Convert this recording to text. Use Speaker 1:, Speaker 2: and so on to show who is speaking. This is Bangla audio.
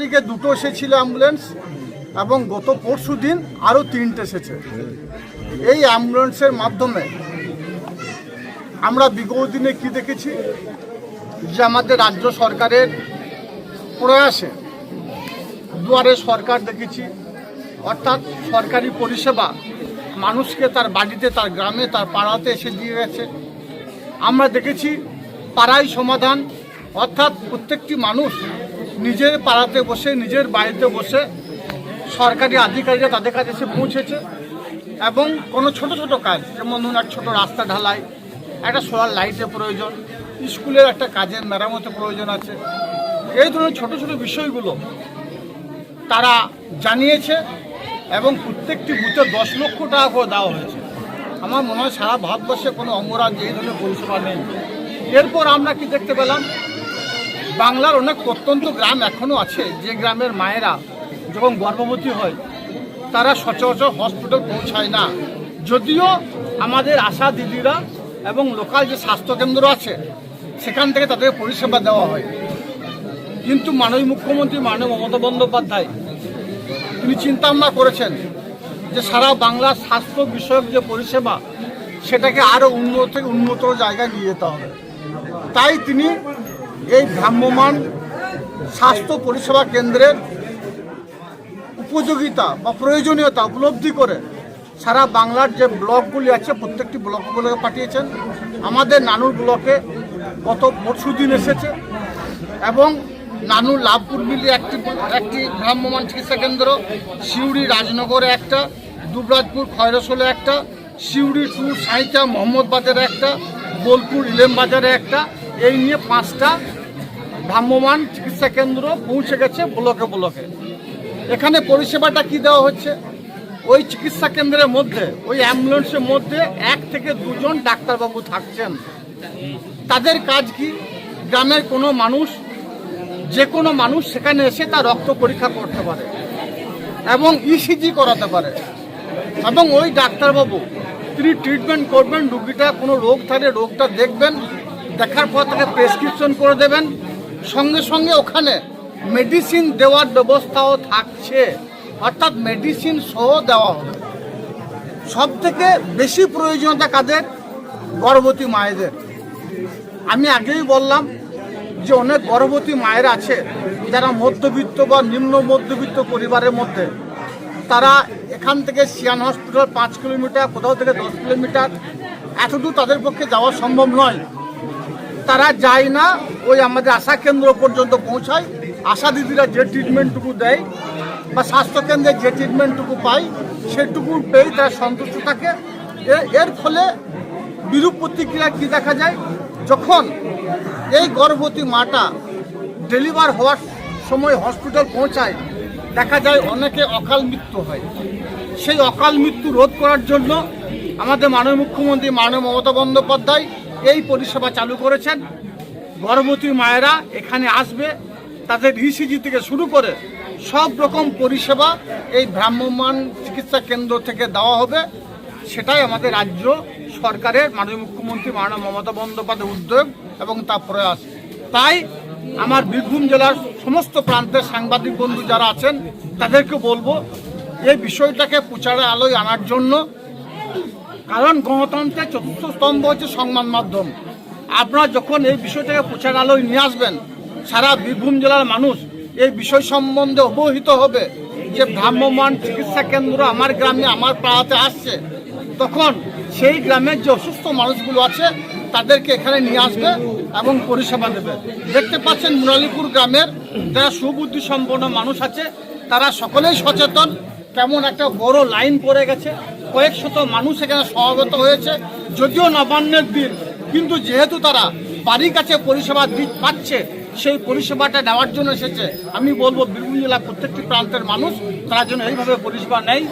Speaker 1: দিকে দুটো এসেছিল অ্যাম্বুলেন্স এবং গত পরশু দিন আরও তিনটে এসেছে। এই অ্যাম্বুলেন্সের মাধ্যমে আমরা বিগত দিনে কি দেখেছি? যে আমাদের রাজ্য সরকারের প্রয়াসে দুয়ারে সরকার দেখেছি, অর্থাৎ সরকারি পরিষেবা মানুষকে তার বাড়িতে, তার গ্রামে, তার পাড়াতে এসে দিয়ে গেছে। আমরা দেখেছি পাড়াই সমাধান, অর্থাৎ প্রত্যেকটি মানুষ নিজের পাড়াতে বসে, নিজের বাড়িতে বসে সরকারি আধিকারিকরা তাদের কাছে এসে পৌঁছেছে এবং কোনো ছোট ছোট কাজ, যেমন ধরুন এক ছোটো রাস্তা ঢালাই, একটা সোলার লাইটের প্রয়োজন, স্কুলের একটা কাজের মেরামতের প্রয়োজন আছে। এই ধরনের ছোট ছোট বিষয়গুলো তারা জানিয়েছে এবং প্রত্যেকটি বুথে দশ লক্ষ টাকা করে দেওয়া হয়েছে। আমার মনে হয় সারা ভারতবর্ষে কোনো অঙ্গরাজ্যে এই ধরনের পরিষেবা নেই। এরপর আমরা কি দেখতে পেলাম? বাংলার অনেক প্রত্যন্ত গ্রাম এখনও আছে, যে গ্রামের মায়েরা যখন গর্ভবতী হয়, তারা সচরাচর হসপিটাল পৌঁছায় না। যদিও আমাদের আশা দিদিরা এবং লোকাল যে স্বাস্থ্যকেন্দ্র আছে, সেখান থেকে তাদের পরিষেবা দেওয়া হয়। কিন্তু মাননীয় মুখ্যমন্ত্রী, মাননীয় মমতা বন্দ্যোপাধ্যায়, তিনি চিন্তা ভাবনা করেছেন যে সারা বাংলার স্বাস্থ্য বিষয়ক যে পরিষেবা, সেটাকে আরও উন্নত থেকে উন্নত জায়গায় নিয়ে যেতে হবে। তাই তিনি এই ভ্রাম্যমান স্বাস্থ্য পরিষেবা কেন্দ্রের উপযোগিতা বা প্রয়োজনীয়তা উপলব্ধি করে সারা বাংলার যে ব্লকগুলি আছে, প্রত্যেকটি ব্লকগুলোকে পাঠিয়েছেন। আমাদের নানুর ব্লকে গত পরশু দিন এসেছে এবং নানুর লাভপুর মিলি একটি একটি ভ্রাম্যমান চিকিৎসা কেন্দ্র, সিউড়ি রাজনগরে একটা, দুবরাজপুর খয়রসোলে একটা, সিউড়ি টু সাঁইচা মোহাম্মদবাজারে একটা, বোলপুর ইলেম বাজারে একটা এই নিয়ে পাঁচটা ভ্রাম্যমান চিকিৎসা কেন্দ্র পৌঁছে গেছে ব্লকে ব্লকে। এখানে পরিষেবাটা কি দেওয়া হচ্ছে? ওই চিকিৎসা কেন্দ্রের মধ্যে, ওই অ্যাম্বুলেন্সের মধ্যে এক থেকে দুজন ডাক্তারবাবু থাকছেন। তাদের কাজ কি? গ্রামের কোনো মানুষ, যে কোনো মানুষ সেখানে এসে তার রক্ত পরীক্ষা করতে পারে এবং ইসিজি করাতে পারে। এবং ওই ডাক্তারবাবু, তিনি ট্রিটমেন্ট করবেন, রুগীটা কোনো রোগ থাকলে রোগটা দেখবেন দেখার পর তাকে প্রেসক্রিপশন করে দেবেন। সঙ্গে সঙ্গে ওখানে মেডিসিন দেওয়ার ব্যবস্থাও থাকছে। অর্থাৎ মেডিসিন সহ দেওয়া হবে। সব থেকে বেশি প্রয়োজনীয়তা কাদের? গর্ভবতী মায়েদের। আমি আগেই বললাম যে অনেক গর্ভবতী মায়ের আছে, যারা মধ্যবিত্ত বা নিম্ন মধ্যবিত্ত পরিবারের মধ্যে। তারা এখান থেকে সিয়ান হসপিটাল পাঁচ কিলোমিটার, কোথাও থেকে দশ কিলোমিটার। এতদূর তাদের পক্ষে যাওয়া সম্ভব নয়। তারা যায় না, ওই আমাদের আশা কেন্দ্র পর্যন্ত পৌঁছায়। আশা দিদিরা যে ট্রিটমেন্টটুকু দেয় বা স্বাস্থ্যকেন্দ্রে যে ট্রিটমেন্টটুকু পায়, সেটুকু পেয়ে তারা সন্তুষ্ট থাকে। এর ফলে বিরূপ প্রতিক্রিয়া কি দেখা যায়? যখন এই গর্ভবতী মাটা ডেলিভার হওয়ার সময় হসপিটাল পৌঁছায়, দেখা যায় অনেকে অকাল মৃত্যু হয়। সেই অকাল মৃত্যু রোধ করার জন্য আমাদের মাননীয় মুখ্যমন্ত্রী মাননীয় মমতা বন্দ্যোপাধ্যায় এই পরিষেবা চালু করেছেন। গর্ভবতী মায়েরা এখানে আসবে, তাদের ইসিজি থেকে শুরু করে সব রকম পরিষেবা এই ভ্রাম্যমান চিকিৎসা কেন্দ্র থেকে দেওয়া হবে। সেটাই আমাদের রাজ্য সরকারের মাননীয় মুখ্যমন্ত্রী মাননীয় মমতা বন্দ্যোপাধ্যায়ের উদ্যোগ এবং তার প্রয়াস। তাই আমার বীরভূম জেলার সমস্ত প্রান্তের সাংবাদিক বন্ধু যারা আছেন, তাদেরকে বলব, এই বিষয়টাকে প্রচারে আলোয় আনার জন্য কারণ গণতন্ত্রের চতুর্থ স্তম্ভ হচ্ছে সংবাদ মাধ্যম। আপনারা যখন এই বিষয়টাকে প্রচার আলোয় নিয়ে আসবেন, সারা বীরভূম জেলার মানুষ এই বিষয় সম্বন্ধে অবহিত হবে যে ভ্রাম্যমান চিকিৎসা কেন্দ্র আমার গ্রামে, আমার পাড়াতে আসছে। তখন সেই গ্রামের যে অসুস্থ মানুষগুলো আছে, তাদেরকে এখানে নিয়ে আসবে এবং পরিষেবা দেবে। দেখতে পাচ্ছেন মুরালিপুর গ্রামের যারা সুবুদ্ধি সম্পন্ন মানুষ আছে, তারা সকলেই সচেতন। কেমন একটা বড় লাইন পড়ে গেছে। কয়েক শত মানুষ এখানে সমাগত হয়েছে, যদিও নবান্নের দিন, কিন্তু যেহেতু তারা বাড়ির কাছে পরিষেবা পাচ্ছে, সেই পরিষেবাটা নেওয়ার জন্য এসেছে। আমি বলব, বীরভূম জেলার প্রত্যেকটি প্রান্তের মানুষ তারা যেন এইভাবে পরিষেবা নেয়।